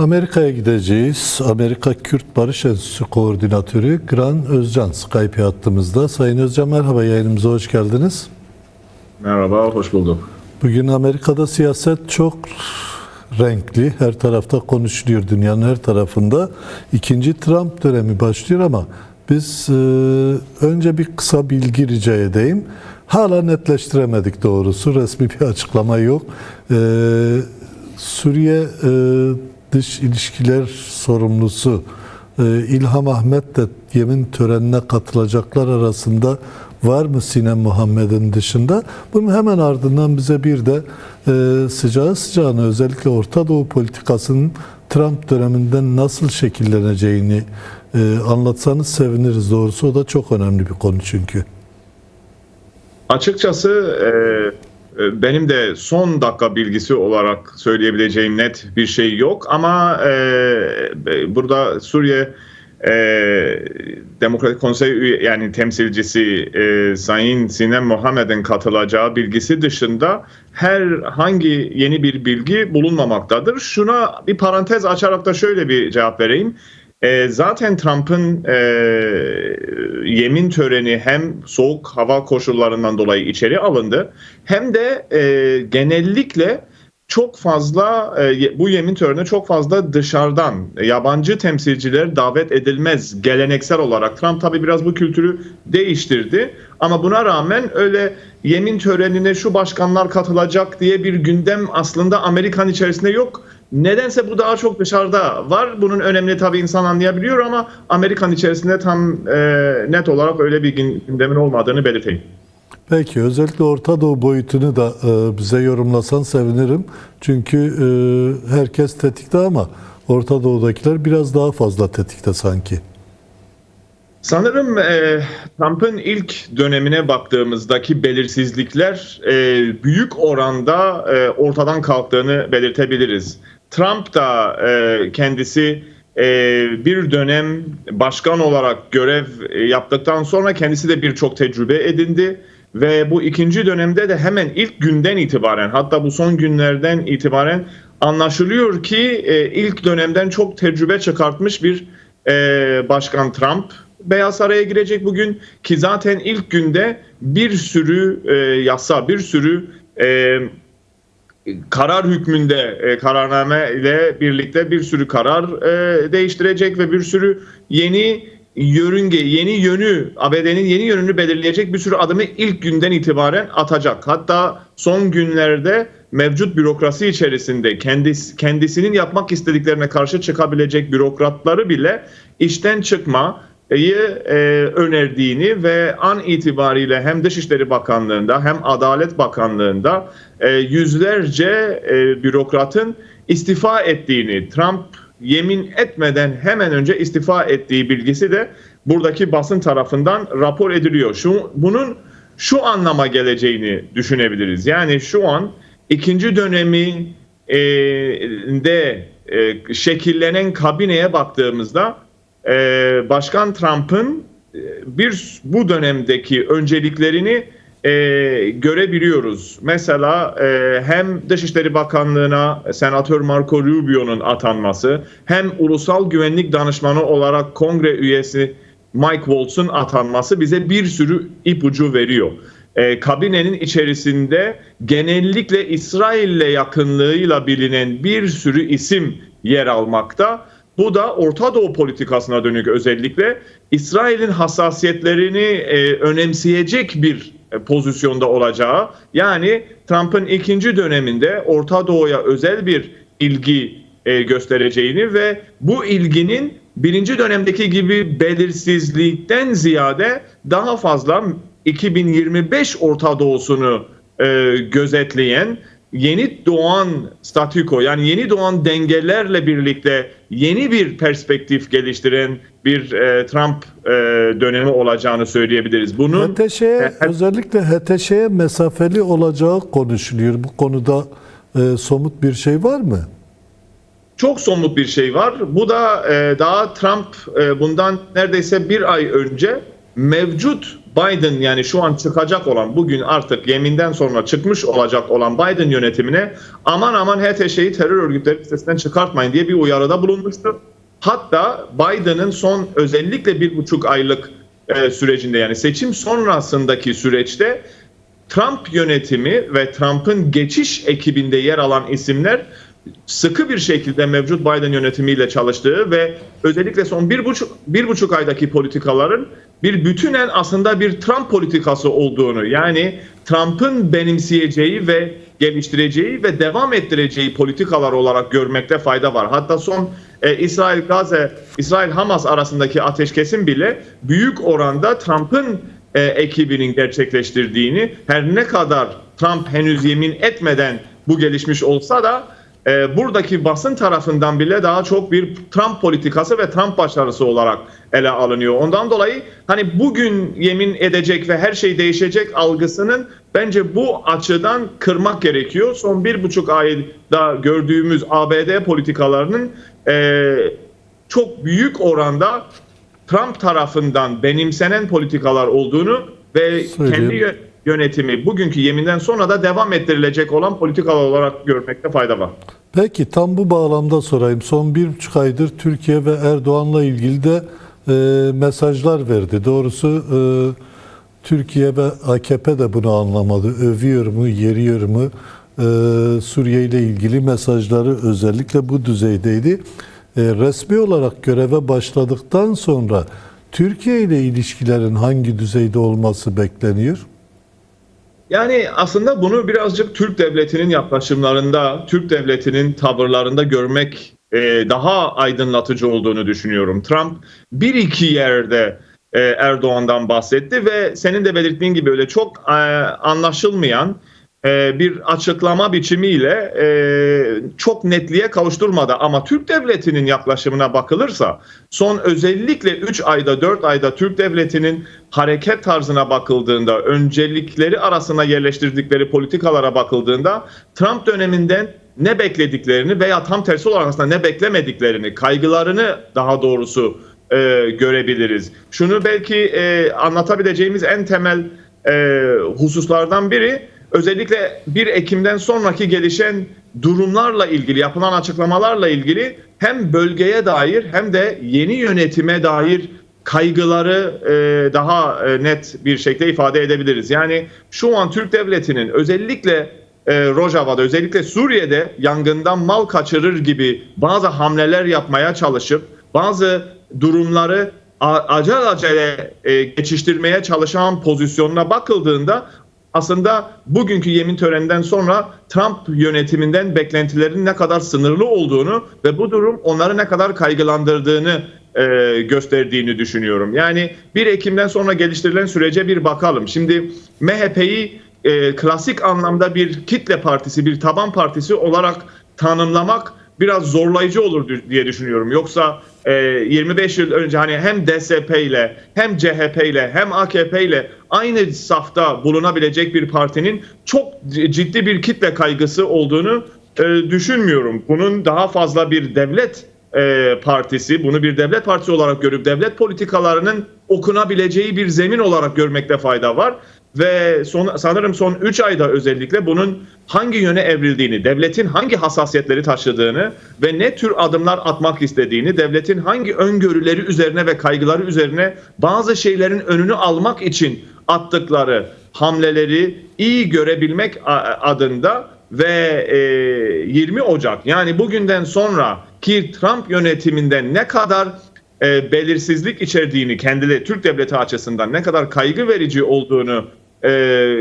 Amerika'ya gideceğiz. Amerika Kürt Barış Enstitüsü Koordinatörü Gran Özcan Skype hattımızda. Sayın Özcan merhaba yayınımıza hoş geldiniz. Merhaba, hoş bulduk. Bugün Amerika'da siyaset çok renkli. Her tarafta konuşuluyor dünyanın her tarafında. İkinci Trump dönemi başlıyor ama biz e, önce bir kısa bilgi rica edeyim. Hala netleştiremedik doğrusu. Resmi bir açıklama yok. E, Suriye e, Dış İlişkiler Sorumlusu e, İlham Ahmet de yemin törenine katılacaklar arasında var mı Sinem Muhammed'in dışında? Bunun hemen ardından bize bir de e, sıcağı sıcağına özellikle Orta Doğu politikasının Trump döneminden nasıl şekilleneceğini e, anlatsanız seviniriz doğrusu. O da çok önemli bir konu çünkü. Açıkçası benim de son dakika bilgisi olarak söyleyebileceğim net bir şey yok ama e, burada Suriye e, Demokratik Konsey yani temsilcisi e, Sayın Sinem Muhammed'in katılacağı bilgisi dışında herhangi yeni bir bilgi bulunmamaktadır. Şuna bir parantez açarak da şöyle bir cevap vereyim. E, zaten Trump'ın e, yemin töreni hem soğuk hava koşullarından dolayı içeri alındı hem de e, genellikle çok fazla e, bu yemin törenine çok fazla dışarıdan e, yabancı temsilciler davet edilmez geleneksel olarak. Trump tabii biraz bu kültürü değiştirdi ama buna rağmen öyle yemin törenine şu başkanlar katılacak diye bir gündem aslında Amerikan içerisinde yok. Nedense bu daha çok dışarıda var. Bunun önemli tabii insan anlayabiliyor ama Amerikan içerisinde tam e, net olarak öyle bir gün- gündemin olmadığını belirteyim. Peki özellikle Orta Doğu boyutunu da e, bize yorumlasan sevinirim. Çünkü e, herkes tetikte ama Orta Doğu'dakiler biraz daha fazla tetikte sanki. Sanırım e, Trump'ın ilk dönemine baktığımızdaki belirsizlikler e, büyük oranda e, ortadan kalktığını belirtebiliriz. Trump da e, kendisi e, bir dönem başkan olarak görev e, yaptıktan sonra kendisi de birçok tecrübe edindi. Ve bu ikinci dönemde de hemen ilk günden itibaren hatta bu son günlerden itibaren anlaşılıyor ki e, ilk dönemden çok tecrübe çıkartmış bir e, başkan Trump. Beyaz Saray'a girecek bugün ki zaten ilk günde bir sürü e, yasa, bir sürü e, karar hükmünde e, kararname ile birlikte bir sürü karar e, değiştirecek ve bir sürü yeni yörünge, yeni yönü, ABD'nin yeni yönünü belirleyecek bir sürü adımı ilk günden itibaren atacak. Hatta son günlerde mevcut bürokrasi içerisinde kendisi, kendisinin yapmak istediklerine karşı çıkabilecek bürokratları bile işten çıkma e, önerdiğini ve an itibariyle hem Dışişleri Bakanlığı'nda hem Adalet Bakanlığı'nda e, yüzlerce e, bürokratın istifa ettiğini, Trump yemin etmeden hemen önce istifa ettiği bilgisi de buradaki basın tarafından rapor ediliyor. Şu, bunun şu anlama geleceğini düşünebiliriz. Yani şu an ikinci dönemi e, de e, şekillenen kabineye baktığımızda e, Başkan Trump'ın e, bir bu dönemdeki önceliklerini e, görebiliyoruz. Mesela e, hem Dışişleri Bakanlığı'na Senatör Marco Rubio'nun atanması, hem Ulusal Güvenlik Danışmanı olarak Kongre üyesi Mike Waltz'un atanması bize bir sürü ipucu veriyor. E, kabinenin içerisinde genellikle İsrail'le yakınlığıyla bilinen bir sürü isim yer almakta. Bu da Orta Doğu politikasına dönük özellikle İsrail'in hassasiyetlerini e, önemseyecek bir pozisyonda olacağı. Yani Trump'ın ikinci döneminde Orta Doğu'ya özel bir ilgi e, göstereceğini ve bu ilginin birinci dönemdeki gibi belirsizlikten ziyade daha fazla 2025 Orta Doğu'sunu e, gözetleyen yeni doğan statüko yani yeni doğan dengelerle birlikte yeni bir perspektif geliştiren bir e, Trump e, dönemi olacağını söyleyebiliriz. Bunun HTŞ'ye özellikle HTŞ'ye mesafeli olacağı konuşuluyor. Bu konuda e, somut bir şey var mı? çok somut bir şey var. Bu da e, daha Trump e, bundan neredeyse bir ay önce mevcut Biden yani şu an çıkacak olan bugün artık yeminden sonra çıkmış olacak olan Biden yönetimine aman aman HTŞ'yi terör örgütleri listesinden çıkartmayın diye bir uyarıda bulunmuştu. Hatta Biden'ın son özellikle bir buçuk aylık e, sürecinde yani seçim sonrasındaki süreçte Trump yönetimi ve Trump'ın geçiş ekibinde yer alan isimler sıkı bir şekilde mevcut Biden yönetimiyle çalıştığı ve özellikle son bir buçuk, bir buçuk aydaki politikaların bir bütünen aslında bir Trump politikası olduğunu yani Trump'ın benimseyeceği ve geliştireceği ve devam ettireceği politikalar olarak görmekte fayda var. Hatta son e, İsrail Gazze, İsrail Hamas arasındaki ateşkesin bile büyük oranda Trump'ın e, ekibinin gerçekleştirdiğini her ne kadar Trump henüz yemin etmeden bu gelişmiş olsa da e, buradaki basın tarafından bile daha çok bir Trump politikası ve Trump başarısı olarak ele alınıyor. Ondan dolayı hani bugün yemin edecek ve her şey değişecek algısının bence bu açıdan kırmak gerekiyor. Son bir buçuk ayda gördüğümüz ABD politikalarının e, çok büyük oranda Trump tarafından benimsenen politikalar olduğunu ve Söyleyeyim. kendi yönetimi bugünkü yeminden sonra da devam ettirilecek olan politikalar olarak görmekte fayda var. Peki tam bu bağlamda sorayım. Son bir buçuk aydır Türkiye ve Erdoğan'la ilgili de e, mesajlar verdi. Doğrusu e, Türkiye ve AKP de bunu anlamadı. Övüyor mu, yeriyor mu? E, Suriye ile ilgili mesajları özellikle bu düzeydeydi. E, resmi olarak göreve başladıktan sonra Türkiye ile ilişkilerin hangi düzeyde olması bekleniyor? Yani aslında bunu birazcık Türk devletinin yaklaşımlarında, Türk devletinin tavırlarında görmek e, daha aydınlatıcı olduğunu düşünüyorum. Trump bir iki yerde e, Erdoğan'dan bahsetti ve senin de belirttiğin gibi öyle çok e, anlaşılmayan e, bir açıklama biçimiyle e, çok netliğe kavuşturmadı. Ama Türk devletinin yaklaşımına bakılırsa son özellikle 3 ayda 4 ayda Türk devletinin hareket tarzına bakıldığında öncelikleri arasına yerleştirdikleri politikalara bakıldığında Trump döneminden ne beklediklerini veya tam tersi olarak aslında ne beklemediklerini, kaygılarını daha doğrusu e, görebiliriz. Şunu belki anlatabileceğimiz en temel hususlardan biri özellikle 1 Ekim'den sonraki gelişen durumlarla ilgili, yapılan açıklamalarla ilgili hem bölgeye dair hem de yeni yönetime dair kaygıları e, daha e, net bir şekilde ifade edebiliriz. Yani şu an Türk devletinin özellikle e, Rojava'da özellikle Suriye'de yangından mal kaçırır gibi bazı hamleler yapmaya çalışıp bazı durumları acele acele geçiştirmeye çalışan pozisyonuna bakıldığında aslında bugünkü yemin töreninden sonra Trump yönetiminden beklentilerin ne kadar sınırlı olduğunu ve bu durum onları ne kadar kaygılandırdığını e, gösterdiğini düşünüyorum. Yani 1 Ekim'den sonra geliştirilen sürece bir bakalım. Şimdi MHP'yi e, klasik anlamda bir kitle partisi, bir taban partisi olarak tanımlamak biraz zorlayıcı olur diye düşünüyorum. Yoksa e, 25 yıl önce hani hem DSP ile hem CHP ile hem AKP ile aynı safta bulunabilecek bir partinin çok ciddi bir kitle kaygısı olduğunu e, düşünmüyorum. Bunun daha fazla bir devlet e, partisi, bunu bir devlet partisi olarak görüp devlet politikalarının okunabileceği bir zemin olarak görmekte fayda var. Ve son, sanırım son 3 ayda özellikle bunun hangi yöne evrildiğini, devletin hangi hassasiyetleri taşıdığını ve ne tür adımlar atmak istediğini, devletin hangi öngörüleri üzerine ve kaygıları üzerine bazı şeylerin önünü almak için attıkları hamleleri iyi görebilmek adında ve e, 20 Ocak yani bugünden sonra ki Trump yönetiminden ne kadar e, belirsizlik içerdiğini kendileri Türk devleti açısından ne kadar kaygı verici olduğunu e,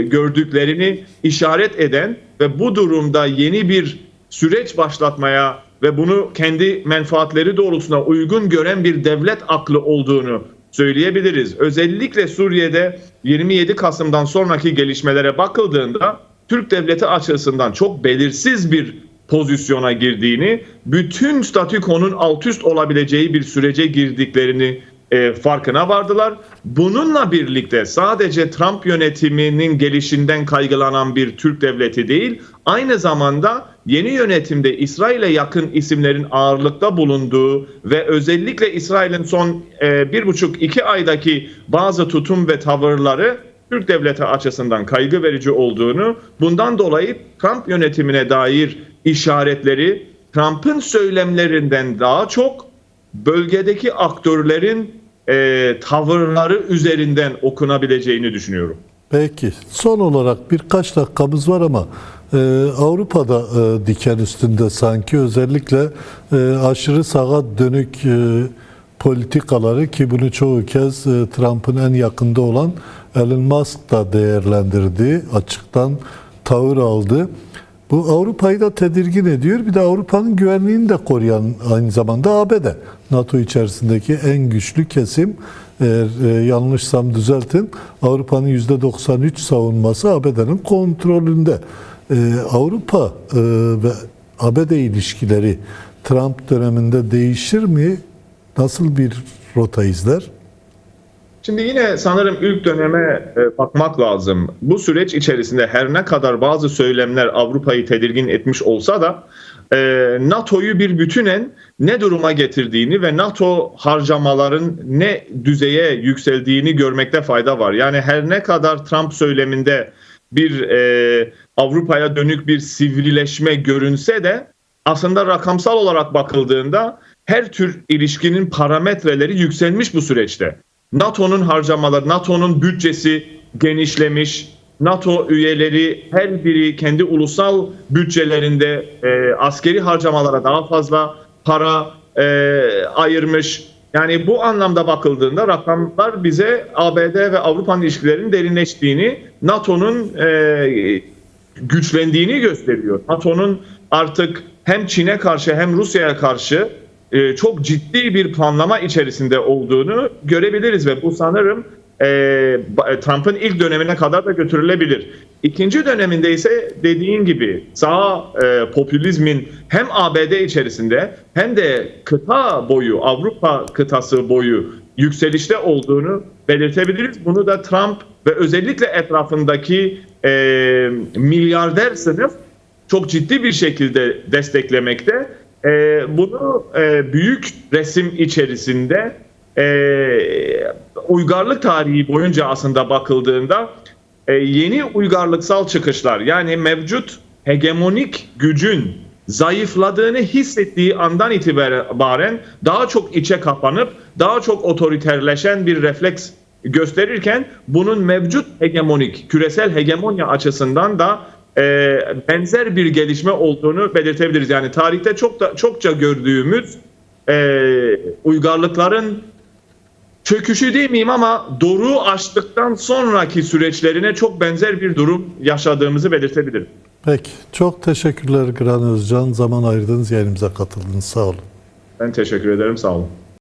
gördüklerini işaret eden ve bu durumda yeni bir süreç başlatmaya ve bunu kendi menfaatleri doğrultusunda uygun gören bir devlet aklı olduğunu söyleyebiliriz. Özellikle Suriye'de 27 Kasım'dan sonraki gelişmelere bakıldığında Türk devleti açısından çok belirsiz bir pozisyona girdiğini, bütün statükonun alt üst olabileceği bir sürece girdiklerini e, farkına vardılar. Bununla birlikte sadece Trump yönetiminin gelişinden kaygılanan bir Türk devleti değil, aynı zamanda yeni yönetimde İsrail'e yakın isimlerin ağırlıkta bulunduğu ve özellikle İsrail'in son e, bir buçuk iki aydaki bazı tutum ve tavırları Türk devleti açısından kaygı verici olduğunu, bundan dolayı Trump yönetimine dair işaretleri Trump'ın söylemlerinden daha çok bölgedeki aktörlerin e, tavırları üzerinden okunabileceğini düşünüyorum. Peki. Son olarak birkaç dakikamız var ama e, Avrupa'da e, diken üstünde sanki özellikle e, aşırı sağa dönük e, politikaları ki bunu çoğu kez e, Trump'ın en yakında olan Elon Musk da değerlendirdi. Açıktan tavır aldı. Bu Avrupa'yı da tedirgin ediyor. Bir de Avrupa'nın güvenliğini de koruyan aynı zamanda ABD. NATO içerisindeki en güçlü kesim eğer e, yanlışsam düzeltin Avrupa'nın %93 savunması ABD'nin kontrolünde. E, Avrupa e, ve ABD ilişkileri Trump döneminde değişir mi? Nasıl bir rota izler? Şimdi yine sanırım ilk döneme e, bakmak lazım. Bu süreç içerisinde her ne kadar bazı söylemler Avrupa'yı tedirgin etmiş olsa da e, NATO'yu bir bütünen ne duruma getirdiğini ve NATO harcamaların ne düzeye yükseldiğini görmekte fayda var. Yani her ne kadar Trump söyleminde bir e, Avrupa'ya dönük bir sivrileşme görünse de aslında rakamsal olarak bakıldığında her tür ilişkinin parametreleri yükselmiş bu süreçte. NATO'nun harcamaları, NATO'nun bütçesi genişlemiş. NATO üyeleri her biri kendi ulusal bütçelerinde e, askeri harcamalara daha fazla para e, ayırmış. Yani bu anlamda bakıldığında rakamlar bize ABD ve Avrupa'nın ilişkilerinin derinleştiğini, NATO'nun e, güçlendiğini gösteriyor. NATO'nun artık hem Çin'e karşı hem Rusya'ya karşı e, çok ciddi bir planlama içerisinde olduğunu görebiliriz ve bu sanırım e, ba- Trump'ın ilk dönemine kadar da götürülebilir. İkinci döneminde ise dediğin gibi sağ e, popülizmin hem ABD içerisinde hem de kıta boyu Avrupa kıtası boyu yükselişte olduğunu belirtebiliriz. Bunu da Trump ve özellikle etrafındaki e, milyarder sınıf çok ciddi bir şekilde desteklemekte. E, bunu e, büyük resim içerisinde e, uygarlık tarihi boyunca aslında bakıldığında e, yeni uygarlıksal çıkışlar yani mevcut hegemonik gücün zayıfladığını hissettiği andan itibaren daha çok içe kapanıp daha çok otoriterleşen bir refleks gösterirken bunun mevcut hegemonik küresel hegemonya açısından da e, benzer bir gelişme olduğunu belirtebiliriz. Yani tarihte çok da çokça gördüğümüz e, uygarlıkların çöküşü demeyeyim ama doruğu aştıktan sonraki süreçlerine çok benzer bir durum yaşadığımızı belirtebilirim. Peki. Çok teşekkürler Gran Özcan. Zaman ayırdınız, yayınımıza katıldınız. Sağ olun. Ben teşekkür ederim. Sağ olun.